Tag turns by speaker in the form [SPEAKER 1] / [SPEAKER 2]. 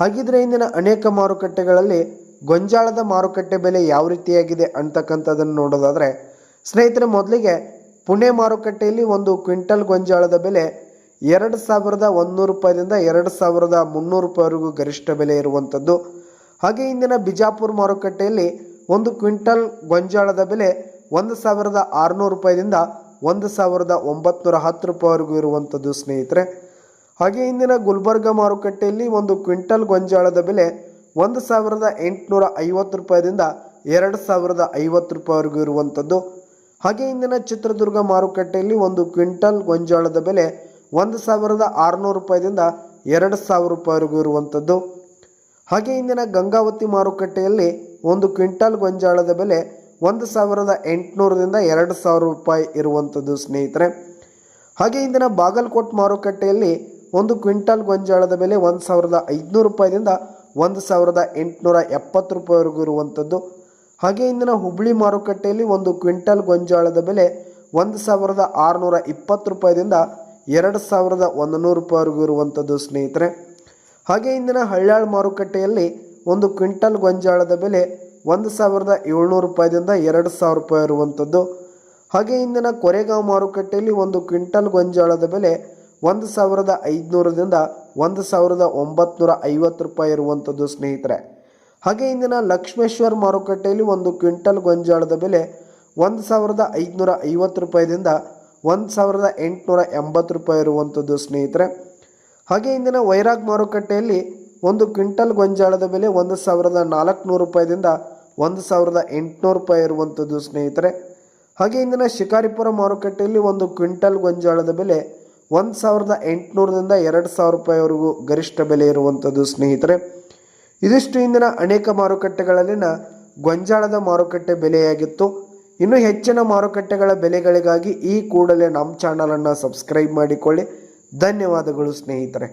[SPEAKER 1] ಹಾಗಿದ್ರೆ ಇಂದಿನ ಅನೇಕ ಮಾರುಕಟ್ಟೆಗಳಲ್ಲಿ ಗೊಂಜಾಳದ ಮಾರುಕಟ್ಟೆ ಬೆಲೆ ಯಾವ ರೀತಿಯಾಗಿದೆ ಅಂತಕ್ಕಂಥದ್ದನ್ನು ನೋಡೋದಾದರೆ, ಸ್ನೇಹಿತರೆ, ಮೊದಲಿಗೆ ಪುಣೆ ಮಾರುಕಟ್ಟೆಯಲ್ಲಿ ಒಂದು ಕ್ವಿಂಟಲ್ ಗೊಂಜಾಳದ ಬೆಲೆ ಎರಡು ಸಾವಿರದ ಒಂದುನೂರು ರೂಪಾಯಿದಿಂದ ಎರಡು ಸಾವಿರದ ಮುನ್ನೂರು ರೂಪಾಯಿವರೆಗೂ ಗರಿಷ್ಠ ಬೆಲೆ ಇರುವಂಥದ್ದು. ಹಾಗೆ ಇಂದಿನ ಬಿಜಾಪುರ ಮಾರುಕಟ್ಟೆಯಲ್ಲಿ ಒಂದು ಕ್ವಿಂಟಲ್ ಗೊಂಜಾಳದ ಬೆಲೆ ಒಂದು ಸಾವಿರದ ಆರುನೂರು ರೂಪಾಯಿದಿಂದ ಒಂದು ಸಾವಿರದ ಒಂಬತ್ನೂರ ಹತ್ತು ರೂಪಾಯಿವರೆಗೂ ಇರುವಂಥದ್ದು, ಸ್ನೇಹಿತರೆ. ಹಾಗೆ ಇಂದಿನ ಗುಲ್ಬರ್ಗ ಮಾರುಕಟ್ಟೆಯಲ್ಲಿ ಒಂದು ಕ್ವಿಂಟಲ್ ಗೊಂಜಾಳದ ಬೆಲೆ ಒಂದು ಸಾವಿರದ ಎಂಟುನೂರ ಐವತ್ತು ರೂಪಾಯಿದಿಂದ ಎರಡು ಸಾವಿರದ ಐವತ್ತು ರೂಪಾಯಿವರೆಗೂ ಇರುವಂಥದ್ದು. ಹಾಗೆ ಇಂದಿನ ಚಿತ್ರದುರ್ಗ ಮಾರುಕಟ್ಟೆಯಲ್ಲಿ ಒಂದು ಕ್ವಿಂಟಲ್ ಗೊಂಜಾಳದ ಬೆಲೆ ಒಂದು ಸಾವಿರದ ಆರುನೂರು ರೂಪಾಯಿದಿಂದ ಎರಡು ಸಾವಿರ ರೂಪಾಯಿವರೆಗೂ ಇರುವಂಥದ್ದು. ಹಾಗೆ ಇಂದಿನ ಗಂಗಾವತಿ ಮಾರುಕಟ್ಟೆಯಲ್ಲಿ ಒಂದು ಕ್ವಿಂಟಲ್ ಗೊಂಜಾಳದ ಬೆಲೆ ಒಂದು ಸಾವಿರದ ಎಂಟುನೂರರಿಂದ ಎರಡು ಸಾವಿರ ರೂಪಾಯಿ ಇರುವಂಥದ್ದು ಸ್ನೇಹಿತರೆ. ಹಾಗೆ ಇಂದಿನ ಬಾಗಲಕೋಟ್ ಮಾರುಕಟ್ಟೆಯಲ್ಲಿ ಒಂದು ಕ್ವಿಂಟಲ್ ಗೊಂಜಾಳದ ಬೆಲೆ ಒಂದು ಸಾವಿರದ ಐದುನೂರು ರೂಪಾಯಿದಿಂದ ಒಂದು ಸಾವಿರದ ಎಂಟುನೂರ ಎಪ್ಪತ್ತು ರೂಪಾಯಿವರೆಗೂ ಇರುವಂಥದ್ದು. ಹಾಗೆ ಇಂದಿನ ಹುಬ್ಳಿ ಮಾರುಕಟ್ಟೆಯಲ್ಲಿ ಒಂದು ಕ್ವಿಂಟಲ್ ಗೊಂಜಾಳದ ಬೆಲೆ ಒಂದು ಸಾವಿರದ ಆರುನೂರ ಇಪ್ಪತ್ತು ರೂಪಾಯಿದಿಂದ ಎರಡು ಸಾವಿರದ ಒಂದು ನೂರು ರೂಪಾಯಿವರೆಗೂ ಇರುವಂಥದ್ದು, ಸ್ನೇಹಿತರೆ. ಹಾಗೆ ಇಂದಿನ ಹಳ್ಳಾಳ್ ಮಾರುಕಟ್ಟೆಯಲ್ಲಿ ಒಂದು ಕ್ವಿಂಟಲ್ ಗೊಂಜಾಳದ ಬೆಲೆ ಒಂದು ಸಾವಿರದ ಏಳ್ನೂರು ರೂಪಾಯಿದಿಂದ ಎರಡು ಸಾವಿರ ರೂಪಾಯಿ ಇರುವಂಥದ್ದು. ಹಾಗೆ ಇಂದಿನ ಕೊರೆಗಾಂವ್ ಮಾರುಕಟ್ಟೆಯಲ್ಲಿ ಒಂದು ಕ್ವಿಂಟಲ್ ಗೊಂಜಾಳದ ಬೆಲೆ ಒಂದು ಸಾವಿರದ ಐದುನೂರದಿಂದ ಒಂದು ಸಾವಿರದ ಒಂಬತ್ನೂರ ಐವತ್ತು ರೂಪಾಯಿ ಇರುವಂಥದ್ದು ಸ್ನೇಹಿತರೆ. ಹಾಗೆ ಇಂದಿನ ಲಕ್ಷ್ಮೇಶ್ವರ ಮಾರುಕಟ್ಟೆಯಲ್ಲಿ ಒಂದು ಕ್ವಿಂಟಲ್ ಗೊಂಜಾಳದ ಬೆಲೆ ಒಂದು ಸಾವಿರದ ಐದುನೂರ ಐವತ್ತು ರೂಪಾಯಿದಿಂದ ಒಂದು ಸಾವಿರದ ಎಂಟುನೂರ ಎಂಬತ್ತು ರೂಪಾಯಿ ಇರುವಂಥದ್ದು ಸ್ನೇಹಿತರೆ. ಹಾಗೆ ಇಂದಿನ ವೈರಾಗ್ ಮಾರುಕಟ್ಟೆಯಲ್ಲಿ ಒಂದು ಕ್ವಿಂಟಲ್ ಗೊಂಜಾಳದ ಬೆಲೆ ಒಂದು ಸಾವಿರದ ನಾಲ್ಕುನೂರು ರೂಪಾಯಿದಿಂದ ಒಂದು ಸಾವಿರದ ಎಂಟುನೂರು ರೂಪಾಯಿ ಇರುವಂಥದ್ದು ಸ್ನೇಹಿತರೆ. ಹಾಗೆ ಇಂದಿನ ಶಿಕಾರಿಪುರ ಮಾರುಕಟ್ಟೆಯಲ್ಲಿ ಒಂದು ಕ್ವಿಂಟಲ್ ಗೊಂಜಾಳದ ಬೆಲೆ ಒಂದು ಸಾವಿರದ ಎಂಟುನೂರರಿಂದ ಎರಡು ಸಾವಿರ ರೂಪಾಯಿವರೆಗೂ ಗರಿಷ್ಠ ಬೆಲೆ ಇರುವಂಥದ್ದು ಸ್ನೇಹಿತರೆ. ಇದಿಷ್ಟು ಇಂದಿನ ಅನೇಕ ಮಾರುಕಟ್ಟೆಗಳಲ್ಲಿನ ಗೊಂಜಾಳದ ಮಾರುಕಟ್ಟೆ ಬೆಲೆಯಾಗಿತ್ತು. ಇನ್ನು ಹೆಚ್ಚಿನ ಮಾರುಕಟ್ಟೆಗಳ ಬೆಲೆಗಳಿಗಾಗಿ ಈ ಕೂಡಲೇ ನಮ್ಮ ಚಾನಲನ್ನು ಸಬ್ಸ್ಕ್ರೈಬ್ ಮಾಡಿಕೊಳ್ಳಿ. ಧನ್ಯವಾದಗಳು ಸ್ನೇಹಿತರೆ.